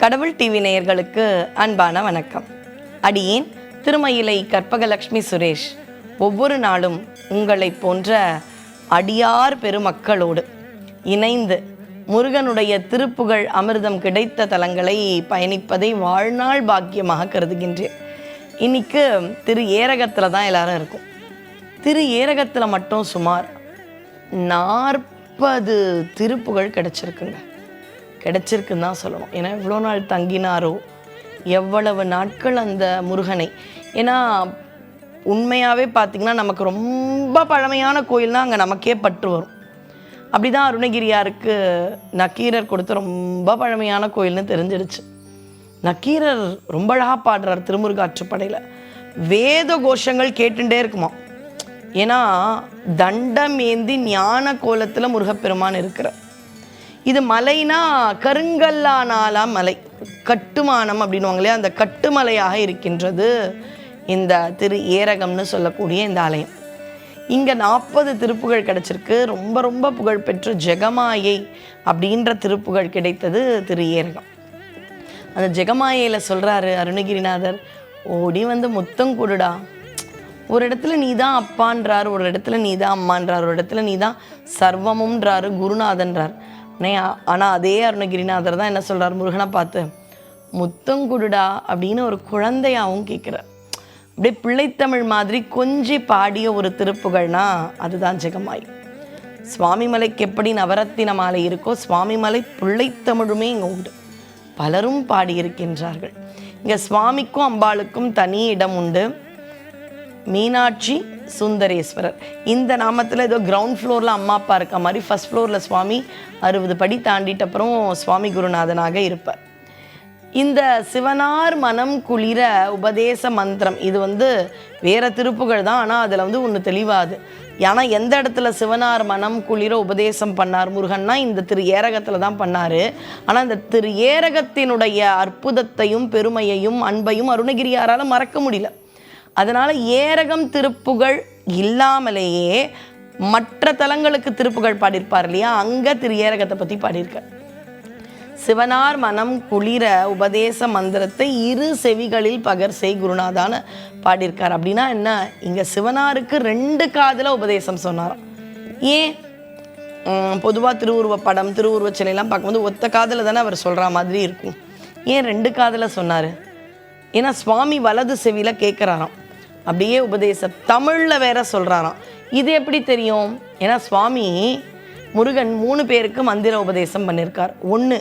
கடவுள் டிவி நேயர்களுக்கு அன்பான வணக்கம். அடியேன் திருமயிலை கற்பகலட்சுமி சுரேஷ். ஒவ்வொரு நாளும் உங்களைப் போன்ற அடியார் பெருமக்களோடு இணைந்து முருகனுடைய திருப்புகழ் அமிர்தம் கிடைத்த தலங்களை பயணிப்பதை வாழ்நாள் பாக்கியமாக கருதுகின்றேன். இன்னைக்கு திரு ஏரகத்தில் தான் எல்லாரும் இருக்கும். திரு ஏரகத்தில் மட்டும் சுமார் நாற்பது திருப்புகழ் கிடச்சிருக்குங்க. கிடைச்சிருக்குன்னு தான் சொல்லணும். ஏன்னா இவ்வளோ நாள் தங்கினாரோ எவ்வளவு நாட்கள் அந்த முருகனை. ஏன்னா உண்மையாகவே பார்த்திங்கன்னா நமக்கு ரொம்ப பழமையான கோயில்னா அங்கே நமக்கே பற்று வரும். அப்படி தான் அருணகிரியாருக்கு நக்கீரர் கொடுத்த ரொம்ப பழமையான கோயில்னு தெரிஞ்சிடுச்சு நக்கீரர் ரொம்ப அழகாக பாடுறார் திருமுருகாற்றுப்படையில் வேத கோஷங்கள் கேட்டுட்டே இருக்குமா ஏன்னா தண்டம் ஏந்தி ஞான கோலத்தில் முருகப்பெருமான் இருக்கிறார். இது மலைனா கருங்கல்லானாலா மலை. கட்டுமானம் அப்படின்னுவாங்க இல்லையா? அந்த கட்டுமலையாக இருக்கின்றது இந்த திரு ஏரகம்னு சொல்லக்கூடிய இந்த ஆலயம். இங்கே நாற்பது திருப்புகழ் கிடைச்சிருக்கு. ரொம்ப ரொம்ப புகழ்பெற்ற ஜெகமாயை அப்படின்ற திருப்புகழ் கிடைத்தது திரு ஏரகம். அந்த ஜெகமாயையில் சொல்கிறாரு அருணகிரிநாதர் ஓடி வந்து முத்தம் கொடுடா. ஒரு இடத்துல நீ தான் அப்பான்றார் ஒரு இடத்துல நீ தான் அம்மான்றார் ஒரு இடத்துல நீ தான் சர்வமும்ன்றாரு குருநாதன்றார். ஆனால் அதே அருணகிரிநாதர் தான் என்ன சொல்கிறார் முருகனை பார்த்து முத்தம் குடுடா அப்படின்னு ஒரு குழந்தையாகவும் கேட்குறார் அப்படியே பிள்ளைத்தமிழ் மாதிரி கொஞ்சி பாடிய ஒரு திருப்புகழ்னா அதுதான் ஜெகமாய். சுவாமிமலைக்கு எப்படி நவரத்தின மாலை இருக்கோ சுவாமிமலை பிள்ளைத்தமிழுமே இங்கே உண்டு. பலரும் பாடியிருக்கின்றார்கள். இங்கே சுவாமிக்கும் அம்பாளுக்கும் தனி இடம் உண்டு. மீனாட்சி சுந்தரேஸ்வரர். இந்த நாமத்தில் ஏதோ கிரவுண்ட் ஃப்ளோரில் அம்மா அப்பா இருக்க மாதிரி ஃபஸ்ட் ஃப்ளோரில் சுவாமி அறுபது படி தாண்டிட்ட அப்புறம் சுவாமி குருநாதனாக இருப்பார். இந்த சிவனார் மனம் குளிர உபதேச மந்திரம் இது வந்து வேற திருப்புகள் தான் ஆனால் அதில் வந்து ஒன்று தெளிவாது. ஏன்னா எந்த இடத்துல சிவனார் மனம் குளிர உபதேசம் பண்ணார் முருகன்னா இந்த திரு ஏரகத்தில் தான் பண்ணார். ஆனால் இந்த திரு ஏரகத்தினுடைய அற்புதத்தையும் பெருமையையும் அன்பையும் அருணகிரியாரால் மறக்க முடியல. அதனால் ஏரகம் திருப்புகழ் இல்லாமலேயே மற்ற தலங்களுக்கு திருப்புகழ் பாடியிருப்பார் இல்லையா? அங்கே திரு ஏரகத்தை பற்றி பாடியிருக்கார் சிவனார் மனம் குளிர உபதேச மந்திரத்தை இரு செவிகளில் பகர் செய் குருநாதான பாடியிருக்கார். அப்படின்னா என்ன? இங்கே சிவனாருக்கு ரெண்டு காதில் உபதேசம் சொன்னாராம். ஏன்? பொதுவாக திருவுருவ படம் திருவுருவ சிலையெல்லாம் பார்க்கும்போது ஒத்த காதில் தானே அவர் சொல்கிற மாதிரி இருக்கும். ஏன் ரெண்டு காதில் சொன்னார்? ஏன்னா சுவாமி வலது செவியில் கேட்குறாராம் அப்படியே உபதேசம். தமிழில் வேற சொல்கிறாராம் இது எப்படி தெரியும்? ஏன்னா சுவாமி முருகன் மூணு பேருக்கு மந்திர உபதேசம் பண்ணியிருக்கார் ஒன்று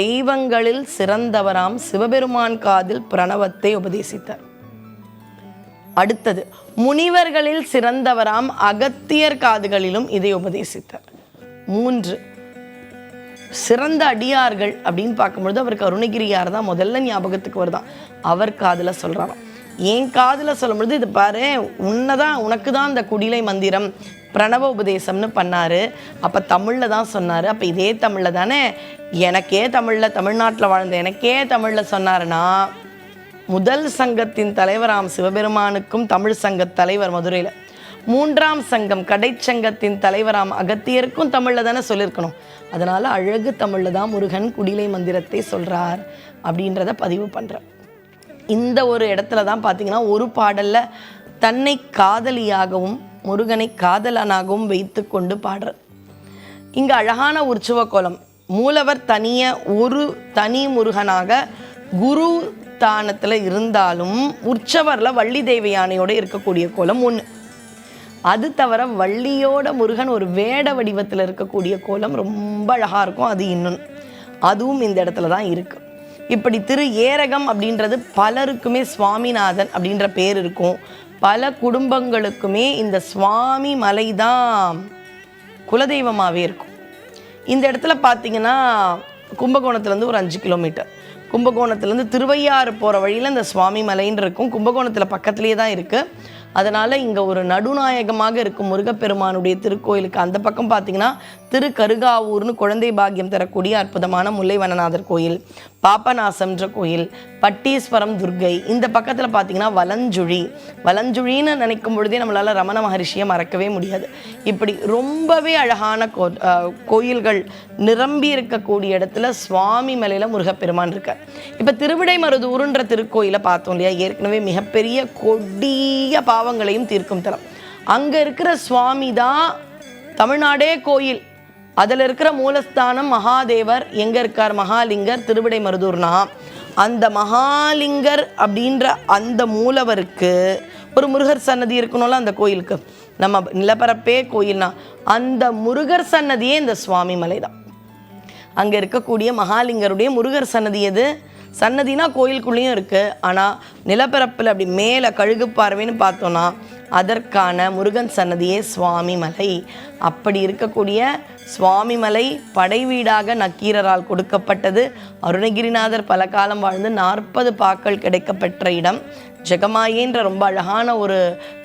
தெய்வங்களில் சிறந்தவராம் சிவபெருமான் காதில் பிரணவத்தை உபதேசித்தார். அடுத்தது முனிவர்களில் சிறந்தவராம் அகத்தியர் காதுகளிலும் இதை உபதேசித்தார். மூன்று சிறந்த அடியார்கள் அப்படின்னு பார்க்கும்பொழுது அவருக்கு அருணகிரியார் தான் முதல்ல ஞாபகத்துக்கு வருதான். அவர் காதில் சொல்கிறாராம் என் காதில் சொல்லும்பொழுது இது பாரு உன்னதான் உனக்கு தான் இந்த குடிலை மந்திரம் பிரணவ உபதேசம்னு பண்ணார். அப்போ தமிழில் தான் சொன்னார். அப்போ இதே தமிழில் தானே எனக்கே தமிழில் தமிழ்நாட்டில் வாழ்ந்த எனக்கே தமிழில் சொன்னார்னா முதல் சங்கத்தின் தலைவராம் சிவபெருமானுக்கும் தமிழ் சங்க தலைவர் மதுரையில். மூன்றாம் சங்கம் கடைச்சங்கத்தின் தலைவராம் அகத்தியருக்கும் தமிழில் தானே சொல்லியிருக்கணும் அதனால் அழகு தமிழில் தான் முருகன் குடிலை மந்திரத்தை சொல்கிறார் அப்படின்றத பதிவு பண்ணுறேன் இந்த ஒரு இடத்துல தான் பார்த்தீங்கன்னா ஒரு பாடலில் தன்னை காதலியாகவும் முருகனை காதலனாகவும் வைத்து கொண்டு பாடுறது. இங்கே அழகான உற்சவ கோலம் மூலவர் தனிய ஒரு தனி முருகனாக குரு தானத்தில் இருந்தாலும் உற்சவரில் வள்ளி தேவையானையோடு இருக்கக்கூடிய கோலம் ஒன்று அது தவிர வள்ளியோட முருகன் ஒரு வேட வடிவத்தில் இருக்கக்கூடிய கோலம் ரொம்ப அழகாக இருக்கும். அது இன்னொன்று அதுவும் இந்த இடத்துல தான் இருக்குது இப்படி திரு ஏரகம் அப்படின்றது பலருக்குமே சுவாமிநாதன் அப்படின்ற பேர் இருக்கும். பல குடும்பங்களுக்குமே இந்த சுவாமி மலை தான் குலதெய்வமாகவே இருக்கும். இந்த இடத்துல பார்த்தீங்கன்னா கும்பகோணத்துலேருந்து ஒரு அஞ்சு கிலோமீட்டர். கும்பகோணத்துலேருந்து திருவையாறு போகிற வழியில் இந்த சுவாமி மலைன்னு இருக்கும். கும்பகோணத்தில் பக்கத்துலேயே தான் இருக்குது அதனால் இங்கே ஒரு நடுநாயகமாக இருக்கும் முருகப்பெருமானுடைய திருக்கோயிலுக்கு அந்த பக்கம் பார்த்தீங்கன்னா திரு கருகாவூர்னு குழந்தை பாக்கியம் தரக்கூடிய அற்புதமான முல்லைவனநாதர் கோயில் பாப்பநாசம்ன்ற கோயில் பட்டீஸ்வரம் துர்க்கை இந்த பக்கத்தில் பார்த்தீங்கன்னா வலஞ்சுழி. வலஞ்சுழின்னு நினைக்கும் பொழுதே நம்மளால் ரமண மகரிஷியை மறக்கவே முடியாது. இப்படி ரொம்பவே அழகான கோ கோயில்கள் நிரம்பி இருக்கக்கூடிய இடத்துல சுவாமி மலையில் முருகப்பெருமான் இருக்கார். இப்போ திருவிடைமருதூருன்ற திருக்கோயிலை பார்த்தோம் இல்லையா? ஏற்கனவே மிகப்பெரிய கொடிய பாவங்களையும் தீர்க்கும் தலம். அங்கே இருக்கிற சுவாமி தான் தமிழ்நாடே கோயில். அதில் இருக்கிற மூலஸ்தானம் மகாதேவர் எங்கே இருக்கார் மகாலிங்கர் திருவிடை மருதூர்னா அந்த மகாலிங்கர் அப்படின்ற அந்த மூலவருக்கு ஒரு முருகர் சன்னதி இருக்கணும்ல அந்த கோயிலுக்கு. நம்ம நிலப்பரப்பே கோயில்னா அந்த முருகர் சன்னதியே இந்த சுவாமி மலை தான். அங்கே இருக்கக்கூடிய மகாலிங்கருடைய முருகர் சன்னதி எது? சன்னதினா கோயிலுக்குள்ளேயும் இருக்குது ஆனால் நிலப்பரப்பில் அப்படி மேலே கழுகு பார்வைன்னு பார்த்தோன்னா அதற்கான முருகன் சன்னதியே சுவாமி மலை அப்படி இருக்கக்கூடிய சுவாமி மலை படை வீடாக நக்கீரரால் கொடுக்கப்பட்டது. அருணகிரிநாதர் பல காலம் வாழ்ந்து நாற்பது பாக்கள் கிடைக்கப்பெற்ற இடம். ஜெகமாயேன்ற ரொம்ப அழகான ஒரு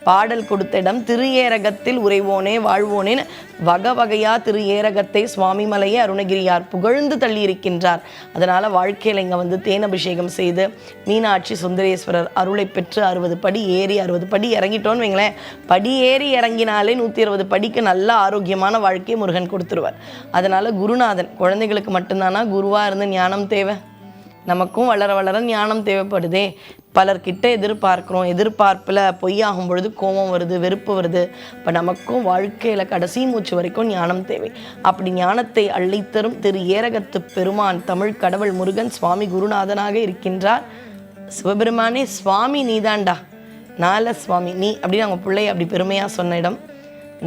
பாடல் கொடுத்த இடம். திரு ஏரகத்தில் உறைவோனே வாழ்வோனேன்னு வகை வகையாக திரு ஏரகத்தை சுவாமி மலையை அருணகிரியார் புகழ்ந்து தள்ளியிருக்கின்றார். அதனால் வாழ்க்கையில் இங்கே வந்து தேன் அபிஷேகம் செய்து மீனாட்சி சுந்தரேஸ்வரர் அருளை பெற்று அறுபது படி ஏறி அறுபது படி இறங்கிட்டோன்னு வைங்களேன். படி ஏறி இறங்கினாலே நூற்றி அறுபது படிக்கு நல்ல ஆரோக்கியமான வாழ்க்கையை முருகன் கொடுத்துருவார். அதனால் குருநாதன் குழந்தைகளுக்கு மட்டும்தானா? குருவாக இருந்து ஞானம் தேவை. நமக்கும் வளர வளர ஞானம் தேவைப்படுதே. பலர்கிட்ட எதிர்பார்க்குறோம். எதிர்பார்ப்பில் பொய்யாகும் பொழுது கோபம் வருது வெறுப்பு வருது. இப்போ நமக்கும் வாழ்க்கையில் கடைசி மூச்சு வரைக்கும் ஞானம் தேவை. அப்படி ஞானத்தை அள்ளித்தரும் திரு ஏரகத்து பெருமான் தமிழ் கடவுள் முருகன் சுவாமி குருநாதனாக இருக்கின்றார். சிவபெருமானே சுவாமி நீதாண்டா. நால சுவாமி. நீ அப்படின்னு அவங்க பிள்ளை அப்படி பெருமையாக சொன்ன இடம்.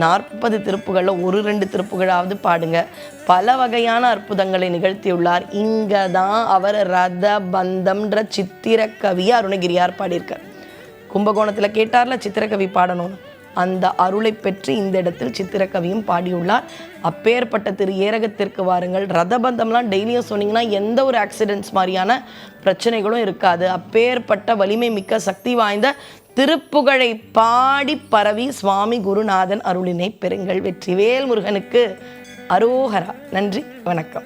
நாற்பது திருப்புகளில் ஒரு ரெண்டு திருப்புகளாவது பாடுங்க. பல வகையான அற்புதங்களை நிகழ்த்தியுள்ளார். இங்கே தான் அவர் ரத பந்தம்ன்ற சித்திரக்கவியை அருணகிரியார் பாடியிருக்கார். கும்பகோணத்தில் கேட்டார்ல சித்திரக்கவி பாடணும்னு. அந்த அருளை பெற்று இந்த இடத்தில் சித்திரக்கவியும் பாடியுள்ளார். அப்பேற்பட்ட திரு ஏரகத்திற்கு வாருங்கள். ரதபந்தம்லாம் டெய்லியும் சொன்னீங்கன்னா எந்த ஒரு ஆக்சிடென்ட்ஸ் மாதிரியான பிரச்சனைகளும் இருக்காது. அப்பேற்பட்ட வலிமை மிக்க சக்தி வாய்ந்த திருப்புகழை பாடி பரவி சுவாமி குருநாதன் அருளினை பெறுங்கள். வெற்றிவேல் முருகனுக்கு அரோகரா. நன்றி. வணக்கம்.